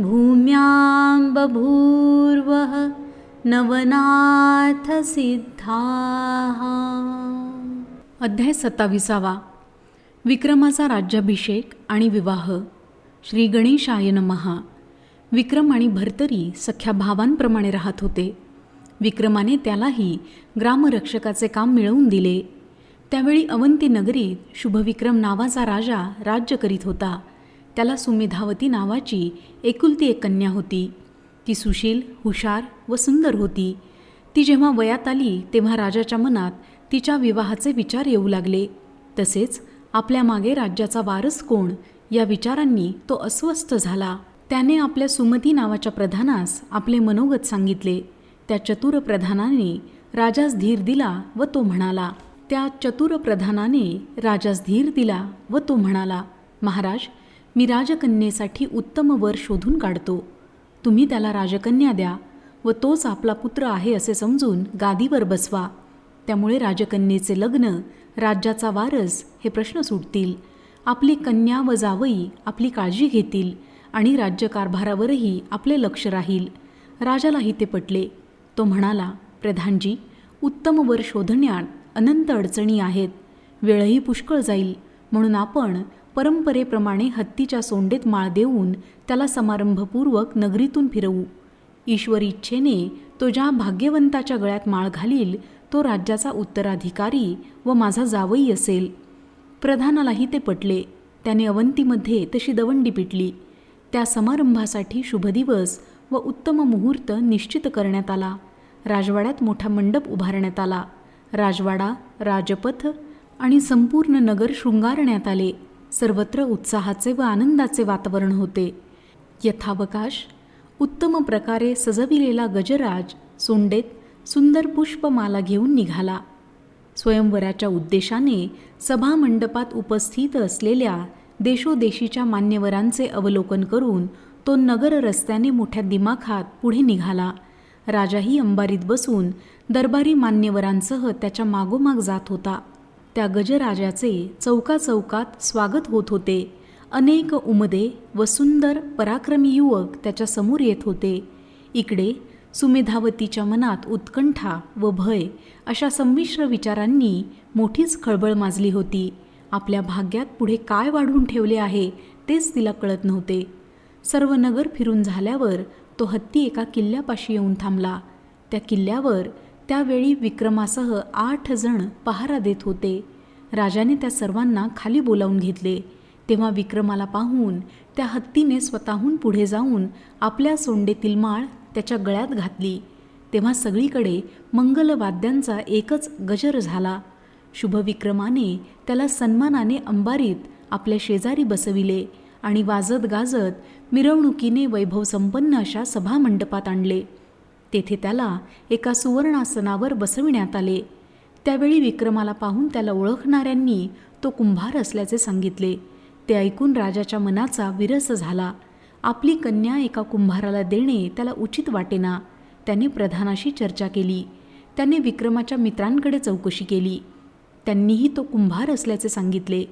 भूम्यां बभूर्वः नवनाथसिद्धाः। अध्याय सत्ताविसावा. विक्रमाचा राज्याभिषेक आणि विवाह. श्री गणेशाय नमहा विक्रम आणि भर्तरी सख्या भावांप्रमाणे राहत होते. विक्रमाने त्यालाही ग्रामरक्षकाचे काम मिळवून दिले. त्यावेळी अवंती नगरीत शुभविक्रम नावाचा राजा राज्य करीत होता. त्याला सुमेधावती नावाची एकुलती एक कन्या होती. ती सुशील हुशार व सुंदर होती. ती जेव्हा वयात आली तेव्हा राजाच्या मनात तिच्या विवाहाचे विचार येऊ लागले. तसेच आपल्या मागे राज्याचा वारस कोण या विचारांनी तो अस्वस्थ झाला. त्याने आपल्या सुमती नावाच्या प्रधानास आपले मनोगत सांगितले. त्या चतुर प्रधानाने राजास धीर दिला व तो म्हणाला त्या चतुर प्रधानाने राजास धीर दिला व तो म्हणाला महाराज मी राजकन्येसाठी उत्तम वर शोधून काढतो. तुम्ही त्याला राजकन्या द्या व तोच आपला पुत्र आहे असे समजून गादीवर बसवा. त्यामुळे राजकन्येचे लग्न राज्याचा वारस हे प्रश्न सुटतील. आपली कन्या व जावई आपली काळजी घेतील आणि राज्यकारभारावरही आपले लक्ष राहील. राजालाही ते पटले. तो म्हणाला प्रधानजी उत्तम वर शोधण्यात अनंत अडचणी आहेत. वेळही पुष्कळ जाईल. म्हणून आपण परंपरेप्रमाणे हत्तीच्या सोंडेत माळ देऊन त्याला समारंभपूर्वक नगरीतून फिरवू. ईश्वर इच्छेने तो ज्या भाग्यवंताच्या गळ्यात माळ घालील तो राज्याचा उत्तराधिकारी व माझा जावई असेल. प्रधानालाही ते पटले. त्याने अवंतीमध्ये तशी दवंडी पिटली. त्या समारंभासाठी शुभदिवस व उत्तम मुहूर्त निश्चित करण्यात आला. राजवाड्यात मोठा मंडप उभारण्यात आला. राजवाडा राजपथ आणि संपूर्ण नगर शृंगारण्यात आले. सर्वत्र उत्साहाचे व आनंदाचे वातावरण होते. यथावकाश उत्तम प्रकारे सजविलेला गजराज सोंडेत सुंदर पुष्पमाला घेऊन निघाला. स्वयंवराच्या उद्देशाने सभामंडपात उपस्थित असलेल्या देशोदेशीच्या मान्यवरांचे अवलोकन करून तो नगर रस्त्याने मोठ्या दिमाखात पुढे निघाला. राजाही अंबारीत बसून दरबारी मान्यवरांसह त्याच्या मागोमाग जात होता. त्या गजराजाचे चौकाचौकात स्वागत होत होते. अनेक उमदे व सुंदर पराक्रमी युवक त्याच्यासमोर येत होते. इकडे सुमेधावतीच्या मनात उत्कंठा व भय अशा संमिश्र विचारांनी मोठीच खळबळ माजली होती. आपल्या भाग्यात पुढे काय वाढवून ठेवले आहे तेच तिला कळत नव्हते. सर्व नगर फिरून झाल्यावर तो हत्ती एका किल्ल्यापाशी येऊन थांबला. त्या किल्ल्यावर त्यावेळी विक्रमासह आठ जण पहारा देत होते. राजाने त्या सर्वांना खाली बोलावून घेतले. तेव्हा विक्रमाला पाहून त्या हत्तीने स्वतःहून पुढे जाऊन आपल्या सोंडेतील माळ त्याच्या गळ्यात घातली. तेव्हा सगळीकडे मंगलवाद्यांचा एकच गजर झाला. शुभविक्रमाने त्याला सन्मानाने अंबारीत आपल्या शेजारी बसविले आणि वाजत गाजत मिरवणुकीने वैभवसंपन्न अशा सभामंडपात आणले. तेथे त्याला एका सुवर्णासनावर बसविण्यात आले. त्यावेळी विक्रमाला पाहून त्याला ओळखणाऱ्यांनी तो कुंभार असल्याचे सांगितले. ते ऐकून राजाच्या मनाचा विरस झाला. आपली कन्या एका कुंभाराला देणे त्याला उचित वाटेना. त्याने प्रधानाशी चर्चा केली. त्याने विक्रमाच्या मित्रांकडे चौकशी केली. त्यांनीही तो कुंभार असल्याचे सांगितले.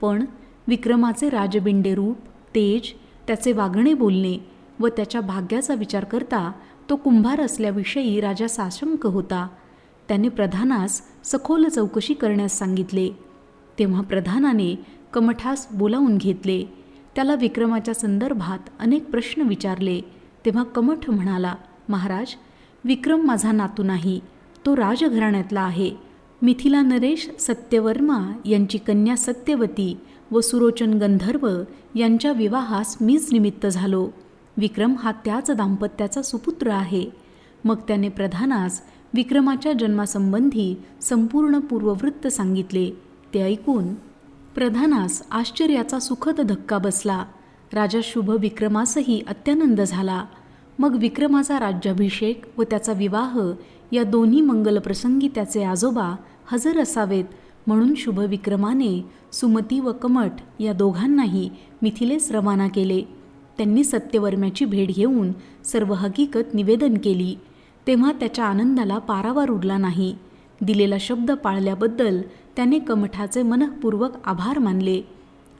पण विक्रमाचे राजबिंडे रूप तेज त्याचे वागणे बोलणे व त्याच्या भाग्याचा विचार करता तो कुंभार असल्याविषयी राजा साशंक होता. त्याने प्रधानास सखोल चौकशी करण्यास सांगितले. तेव्हा प्रधानाने कमठास बोलावून घेतले. त्याला विक्रमाच्या संदर्भात अनेक प्रश्न विचारले. तेव्हा कमठ म्हणाला महाराज विक्रम माझा नातू नाही. तो राजघराण्यातला आहे. मिथिला नरेश सत्यवर्मा यांची कन्या सत्यवती व सुरोचन गंधर्व यांच्या विवाहास मीच निमित्त झालो. विक्रम हा त्याच दाम्पत्याचा सुपुत्र आहे. मग त्याने प्रधानास विक्रमाच्या जन्मासंबंधी संपूर्ण पूर्ववृत्त सांगितले. ते ऐकून प्रधानास आश्चर्याचा सुखद धक्का बसला. राजा शुभ विक्रमासही अत्यानंद झाला. मग विक्रमाचा राज्याभिषेक व त्याचा विवाह या दोन्ही मंगलप्रसंगी त्याचे आजोबा हजर असावेत म्हणून शुभ विक्रमाने सुमती व कमठ या दोघांनाही मिथिलेस रवाना केले. त्यांनी सत्यवर्म्याची भेट घेऊन सर्व हकीकत निवेदन केली. तेव्हा त्याच्या आनंदाला पारावार उरला नाही. दिलेला शब्द पाळल्याबद्दल त्याने कमठाचे मनःपूर्वक आभार मानले.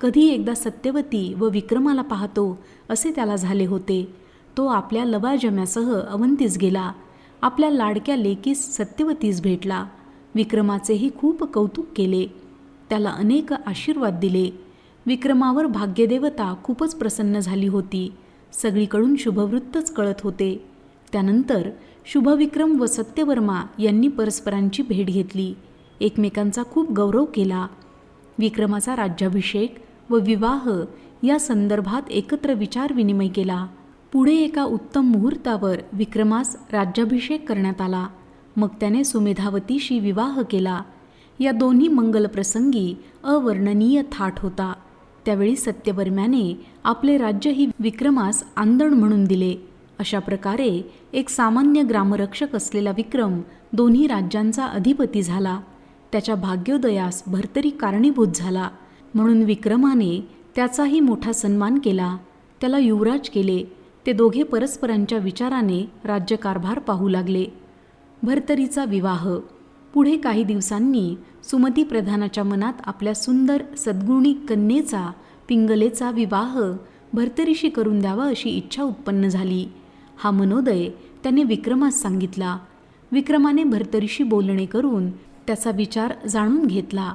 कधी एकदा सत्यवती व विक्रमाला पाहतो असे त्याला झाले होते. तो आपल्या लवाजम्यासह अवंतीस गेला. आपल्या लाडक्या लेकीस सत्यवतीस भेटला. विक्रमाचेही खूप कौतुक केले. त्याला अनेक आशीर्वाद दिले. विक्रमावर भाग्यदेवता खूपच प्रसन्न झाली होती. सगळीकडून शुभवृत्तच कळत होते. त्यानंतर शुभविक्रम व सत्यवर्मा यांनी परस्परांची भेट घेतली. एकमेकांचा खूप गौरव केला. विक्रमाचा राज्याभिषेक व विवाह या संदर्भात एकत्र विचारविनिमय केला. पुढे एका उत्तम मुहूर्तावर विक्रमास राज्याभिषेक करण्यात आला. मग त्याने सुमेधावतीशी विवाह केला. या दोन्ही मंगलप्रसंगी अवर्णनीय थाट होता. त्यावेळी सत्यवर्म्याने आपले राज्य ही विक्रमास आंदण म्हणून दिले. अशा प्रकारे एक सामान्य ग्रामरक्षक असलेला विक्रम दोन्ही राज्यांचा अधिपती झाला. त्याच्या भाग्योदयास भरतरी कारणीभूत झाला. म्हणून विक्रमाने त्याचाही मोठा सन्मान केला. त्याला युवराज केले. ते दोघे परस्परांच्या विचाराने राज्यकारभार पाहू लागले. भर्तरीचा विवाह. पुढे काही दिवसांनी सुमती प्रधानाच्या मनात आपल्या सुंदर सद्गुणी कन्येचा पिंगलेचा विवाह भर्तरीशी करून द्यावा अशी इच्छा उत्पन्न झाली. हा मनोदय त्याने विक्रमास सांगितला. विक्रमाने भर्तरीशी बोलणे करून त्याचा विचार जाणून घेतला.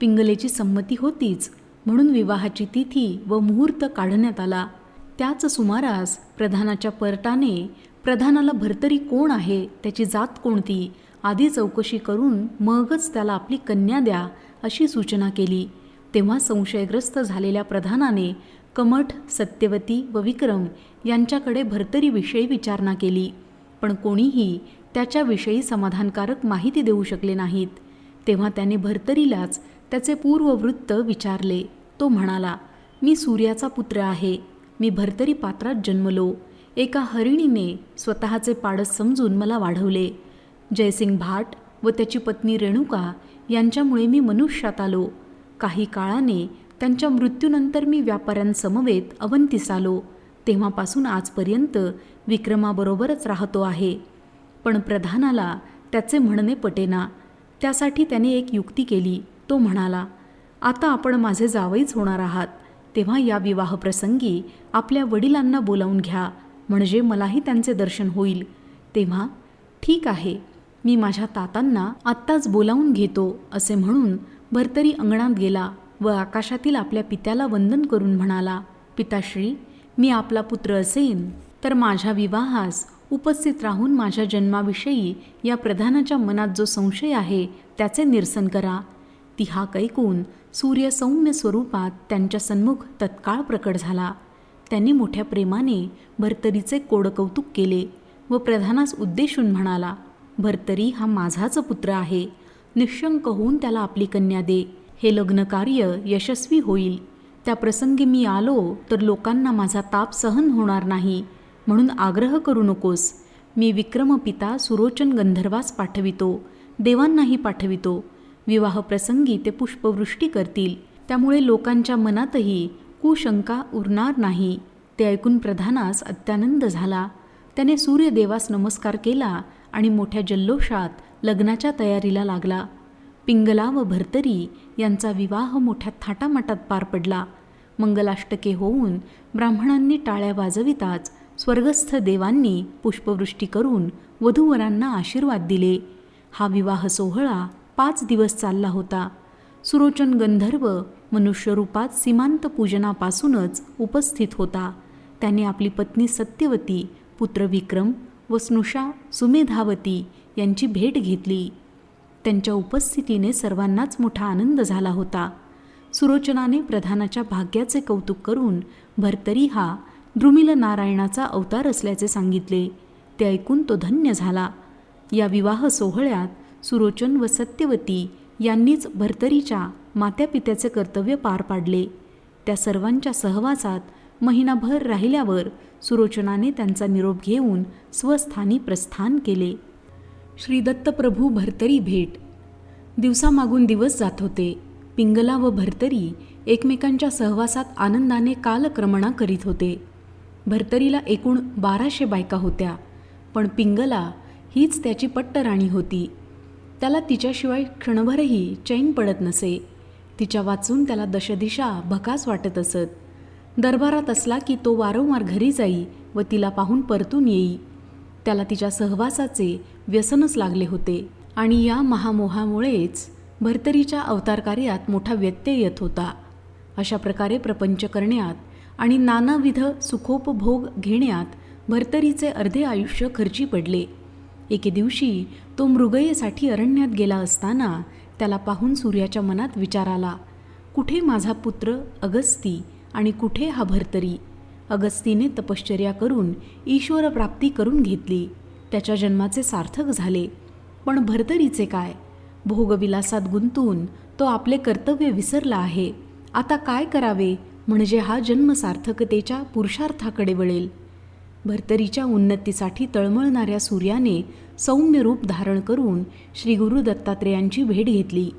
पिंगलेची संमती होतीच म्हणून विवाहाची तिथी व मुहूर्त काढण्यात आला. त्याच सुमारास प्रधानाच्या परटाने प्रधानाला भर्तरी कोण आहे? त्याची जात कोणती? आधी चौकशी करून मगच त्याला आपली कन्या द्या अशी सूचना केली. तेव्हा संशयग्रस्त झालेल्या प्रधानाने कमठ सत्यवती व विक्रम यांच्याकडे भरतरीविषयी विचारणा केली. पण कोणीही त्याच्याविषयी समाधानकारक माहिती देऊ शकले नाहीत. तेव्हा त्याने भर्तरीलाच त्याचे पूर्ववृत्त विचारले. तो म्हणाला मी सूर्याचा पुत्र आहे. मी भर्तरी पात्रात जन्मलो. एका हरिणीने स्वतःचे पाडस समजून मला वाढवले. जयसिंग भाट व त्याची पत्नी रेणुका यांच्यामुळे मी मनुष्यात आलो. काही काळाने त्यांच्या मृत्यूनंतर मी व्यापाऱ्यांसमवेत अवंतीस आलो. तेव्हापासून आजपर्यंत विक्रमाबरोबरच राहतो आहे. पण प्रधानाला त्याचे म्हणणे पटेना. त्यासाठी त्याने एक युक्ती केली. तो म्हणाला आता आपण माझे जावईच होणार आहात. तेव्हा या विवाहप्रसंगी आपल्या वडिलांना बोलावून घ्या. म्हणजे मलाही त्यांचे दर्शन होईल. तेव्हा ठीक आहे. मी माझ्या तातांना आत्ताच बोलावून घेतो असे म्हणून भरतरी अंगणात गेला व आकाशातील आपल्या पित्याला वंदन करून म्हणाला पिताश्री मी आपला पुत्र असेन तर माझ्या विवाहास उपस्थित राहून माझ्या जन्माविषयी या प्रधानाच्या मनात जो संशय आहे त्याचे निरसन करा. ती हाक ऐकून सूर्य सौम्य स्वरूपात त्यांच्या सन्मुख तत्काळ प्रकट झाला. त्यांनी मोठ्या प्रेमाने भर्तरीचे कोडकौतुक केले व प्रधानास उद्देशून म्हणाला भर्तरी हा माझाच पुत्र आहे. निशंक होऊन त्याला आपली कन्या दे. हे लग्नकार्य यशस्वी होईल. त्या प्रसंगी मी आलो तर लोकांना माझा ताप सहन होणार नाही. म्हणून आग्रह करू नकोस. मी विक्रमपिता सुरोचन गंधर्वास पाठवितो. देवांनाही पाठवितो. विवाहप्रसंगी ते पुष्पवृष्टी करतील. त्यामुळे लोकांच्या मनातही कुशंका उरणार नाही. ते ऐकून प्रधानास अत्यानंद झाला. त्याने सूर्यदेवास नमस्कार केला. आणि मोठ्या जल्लोषात लग्नाच्या तयारीला लागला. पिंगला व भर्तरी यांचा विवाह मोठ्या थाटामाटात पार पडला. मंगलाष्टके होऊन ब्राह्मणांनी टाळ्या वाजविताच स्वर्गस्थ देवांनी पुष्पवृष्टी करून वधूवरांना आशीर्वाद दिले. हा विवाह सोहळा पाच दिवस चालला होता. सुरोचन गंधर्व मनुष्यरूपात सीमांत पूजनापासूनच उपस्थित होता. त्याने आपली पत्नी सत्यवती पुत्र विक्रम व स्नुषा सुमेधावती यांची भेट घेतली. त्यांच्या उपस्थितीने सर्वांनाच मोठा आनंद झाला होता. सुरोचनाने प्रधानाच्या भाग्याचे कौतुक करून भर्तरी हा द्रुमिल नारायणाचा अवतार असल्याचे सांगितले. ते ऐकून तो धन्य झाला. या विवाह सोहळ्यात सुरोचन व सत्यवती यांनीच भर्तरीच्या मात्यापित्याचे कर्तव्य पार पाडले. त्या सर्वांच्या सहवासात महिनाभर राहिल्यावर सुरोचनाने त्यांचा निरोप घेऊन स्वस्थानी प्रस्थान केले. श्री दत्तप्रभू भरतरी भेट. दिवसामागून दिवस जात होते. पिंगला व भरतरी एकमेकांच्या सहवासात आनंदाने कालक्रमणा करीत होते. भरतरीला एकूण बाराशे बायका होत्या पण पिंगला हीच त्याची पट्टराणी होती. त्याला तिच्याशिवाय क्षणभरही चैन पडत नसे. तिच्या वाचून त्याला दशदिशा भकास वाटत असत. दरबारात असला की तो वारंवार घरी जाई व तिला पाहून परतून येई. त्याला तिच्या सहवासाचे व्यसनच लागले होते आणि या महामोहामुळेच भरतरीच्या अवतारकार्यात मोठा व्यत्यय येत होता. अशा प्रकारे प्रपंच करण्यात आणि नानाविध सुखोपभोग घेण्यात भरतरीचे अर्धे आयुष्य खर्ची पडले. एके दिवशी तो मृगयेसाठी अरण्यात गेला असताना त्याला पाहून सूर्याच्या मनात विचार आला कुठे माझा पुत्र अगस्ती? आणि कुठे हा भरतरी अगस्तीने तपश्चर्या करून ईश्वर प्राप्ती करून घेतली. त्याच्या जन्माचे सार्थक झाले. पण भरतरीचे काय? भोगविलासात गुंतून तो आपले कर्तव्य विसरला आहे. आता काय करावे? म्हणजे हा जन्म सार्थकतेच्या पुरुषार्थाकडे वळेल. भरतरीच्या उन्नतीसाठी तळमळणाऱ्या सूर्याने सौम्य रूप धारण करून श्री गुरु दत्तात्रेयांची भेट घेतली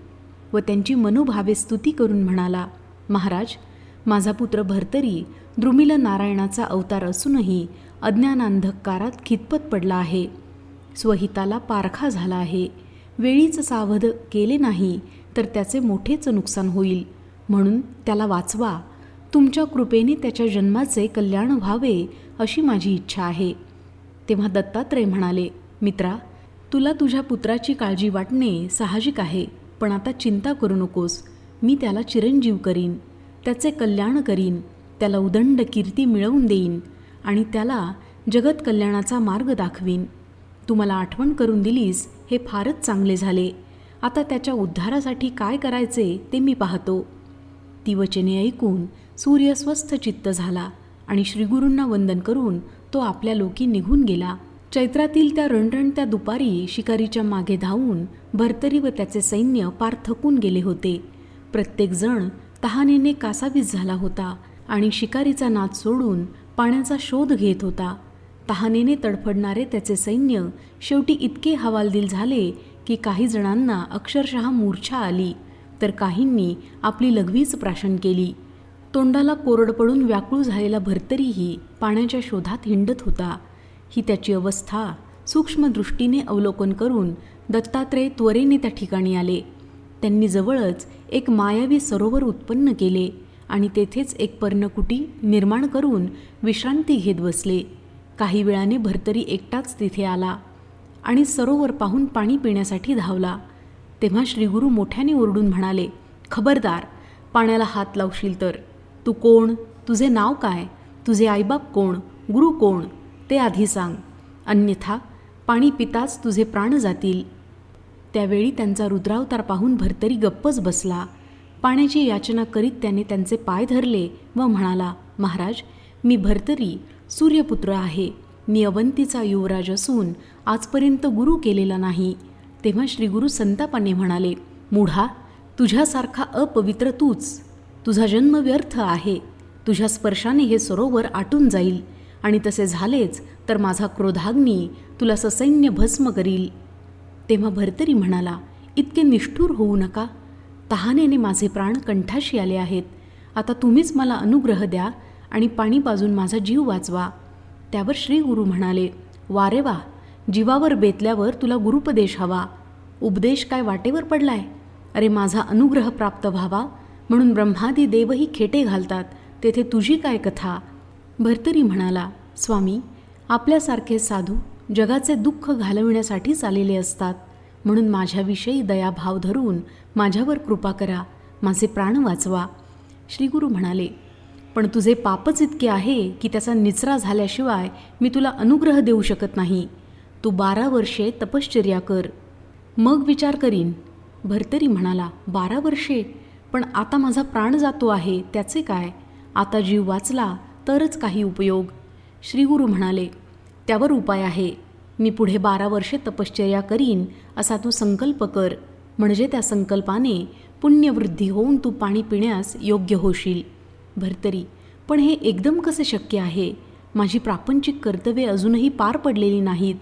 व त्यांची मनोभावे स्तुती करून म्हणाला महाराज माझा पुत्र भरतरी द्रुमिल नारायणाचा अवतार असूनही अज्ञानांधकारात खितपत पडला आहे. स्वहिताला पारखा झाला आहे. वेळीच सावध केले नाही तर त्याचे मोठेच नुकसान होईल. म्हणून त्याला वाचवा. तुमच्या कृपेने त्याच्या जन्माचे कल्याण व्हावे अशी माझी इच्छा आहे. तेव्हा दत्तात्रय म्हणाले मित्रा तुला तुझ्या पुत्राची काळजी वाटणे साहजिक आहे पण आता चिंता करू नकोस. मी त्याला चिरंजीव करीन. त्याचे कल्याण करीन त्याला उदंड कीर्ती मिळवून देईन आणि त्याला जगत कल्याणाचा मार्ग दाखवीन. तू मला आठवण करून दिलीस हे फारच चांगले झाले. आता त्याच्या उद्धारासाठी काय करायचे ते मी पाहतो. ती वचने ऐकून सूर्य स्वस्थ चित्त झाला आणि श्रीगुरूंना वंदन करून तो आपल्या लोकी निघून गेला. चैत्रातील त्या रणरणत्या दुपारी शिकारीच्या मागे धावून भरतरी व त्याचे सैन्य पार थकून गेले होते. प्रत्येकजण तहानेने कासावीस झाला होता आणि शिकारीचा नाद सोडून पाण्याचा शोध घेत होता. तहानेने तडफडणारे त्याचे सैन्य शेवटी इतके हवालदिल झाले की काही जणांना अक्षरशः मूर्छा आली. तर काहींनी आपली लघवीच प्राशन केली. तोंडाला कोरड पडून व्याकुळ झालेला भरतरीही पाण्याच्या शोधात हिंडत होता. ही त्याची अवस्था सूक्ष्मदृष्टीने अवलोकन करून दत्तात्रय त्वरेने त्या ठिकाणी आले. त्यांनी जवळच एक मायावी सरोवर उत्पन्न केले आणि तेथेच एक पर्णकुटी निर्माण करून विश्रांती घेत बसले. काही वेळाने भरतरी एकटाच तिथे आला आणि सरोवर पाहून पाणी पिण्यासाठी धावला. तेव्हा श्रीगुरू मोठ्याने ओरडून म्हणाले खबरदार पाण्याला हात लावशील तर. तू कोण? तुझे नाव काय? तुझे आईबाप कोण? गुरु कोण? ते आधी सांग. अन्यथा पाणी पिताच तुझे प्राण जातील. त्यावेळी त्यांचा रुद्रावतार पाहून भरतरी गप्पच बसला. पाण्याची याचना करीत त्याने त्यांचे पाय धरले व म्हणाला महाराज मी भरतरी सूर्यपुत्र आहे. मी अवंतीचा युवराज असून आजपर्यंत गुरु केलेला नाही. तेव्हा श्रीगुरु संतापाने म्हणाले मुढा तुझ्यासारखा अपवित्र तूच. तुझा जन्म व्यर्थ आहे. तुझ्या स्पर्शाने हे सरोवर आटून जाईल. आणि तसे झालेच तर माझा क्रोधाग्नी तुला ससैन्य भस्म करील. तेव्हा भरतरी म्हणाला इतके निष्ठूर होऊ नका. तहानेने माझे प्राण कंठाशी आले आहेत. आता तुम्हीच मला अनुग्रह द्या आणि पाणी पाजून माझा जीव वाचवा. त्यावर श्री गुरु म्हणाले वारे वा जीवावर बेतल्यावर तुला गुरुपदेश हवा. उपदेश काय वाटेवर पडलाय? अरे माझा अनुग्रह प्राप्त व्हावा. म्हणून ब्रह्मादी देवही खेटे घालतात. तेथे तुझी काय कथा? भरतरी म्हणाला स्वामी आपल्यासारखे साधू जगाचे दुःख घालविण्यासाठीच आलेले असतात. म्हणून माझ्याविषयी दयाभाव धरून माझ्यावर कृपा करा. माझे प्राण वाचवा. श्रीगुरू म्हणाले पण तुझे पापच इतके आहे की त्याचा निचरा झाल्याशिवाय मी तुला अनुग्रह देऊ शकत नाही. तू बारा वर्षे तपश्चर्या कर. मग विचार करीन. भरतरी म्हणाला बारा वर्षे? पण आता माझा प्राण जातो आहे त्याचे काय? आता जीव वाचला तरच काही उपयोग. श्रीगुरू म्हणाले त्यावर उपाय आहे. मी पुढे बारा वर्षे तपश्चर्या करीन असा तू संकल्प कर. म्हणजे त्या संकल्पाने पुण्यवृद्धी होऊन तू पाणी पिण्यास योग्य होशील. भरतरी पण हे एकदम कसे शक्य आहे? माझी प्रापंचिक कर्तव्ये अजूनही पार पडलेली नाहीत.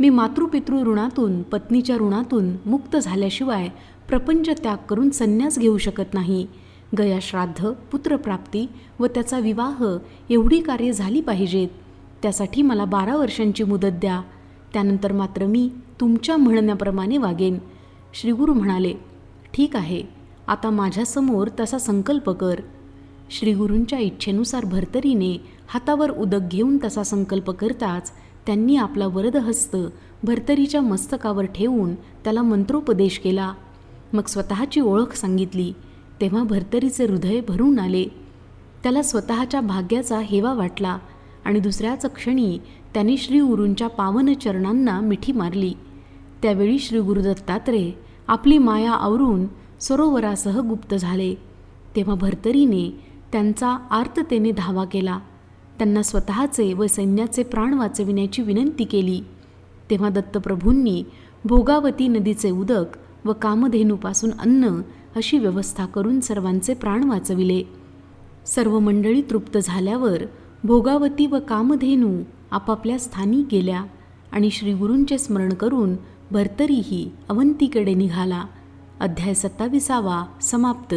मी मातृपितृ ऋणातून पत्नीच्या ऋणातून मुक्त झाल्याशिवाय प्रपंच त्याग करून संन्यास घेऊ शकत नाही. गया श्राद्ध पुत्रप्राप्ती व त्याचा विवाह एवढी कार्य झाली पाहिजेत. त्यासाठी मला बारा वर्षांची मुदत द्या. त्यानंतर मात्र मी तुमच्या म्हणण्याप्रमाणे वागेन. श्रीगुरू म्हणाले ठीक आहे. आता माझ्यासमोर तसा संकल्प कर श्रीगुरूंच्या इच्छेनुसार भर्तरीने हातावर उदक घेऊन तसा संकल्प करताच त्यांनी आपला वरदहस्त भर्तरीच्या मस्तकावर ठेवून त्याला मंत्रोपदेश केला. मग स्वतःची ओळख सांगितली. तेव्हा भर्तरीचे हृदय भरून आले. त्याला स्वतःच्या भाग्याचा हेवा वाटला. आणि दुसऱ्याच क्षणी त्याने श्री गुरूंच्या पावन चरणांना मिठी मारली. त्यावेळी श्री गुरु दत्तात्रेय आपली माया आवरून सरोवरासह गुप्त झाले. तेव्हा भर्तरीने त्यांचा आर्ततेने धावा केला. त्यांना स्वतःचे व सैन्याचे प्राण वाचविण्याची विनंती केली. तेव्हा दत्तप्रभूंनी भोगावती नदीचे उदक व कामधेनूपासून अन्न अशी व्यवस्था करून सर्वांचे प्राण वाचविले. सर्व मंडळी तृप्त झाल्यावर भोगावती व कामधेनू आपापल्या स्थानी गेल्या आणि श्रीगुरूंचे स्मरण करून भर्तरीही अवंतीकडे निघाला. अध्याय सत्ताविसावा समाप्त.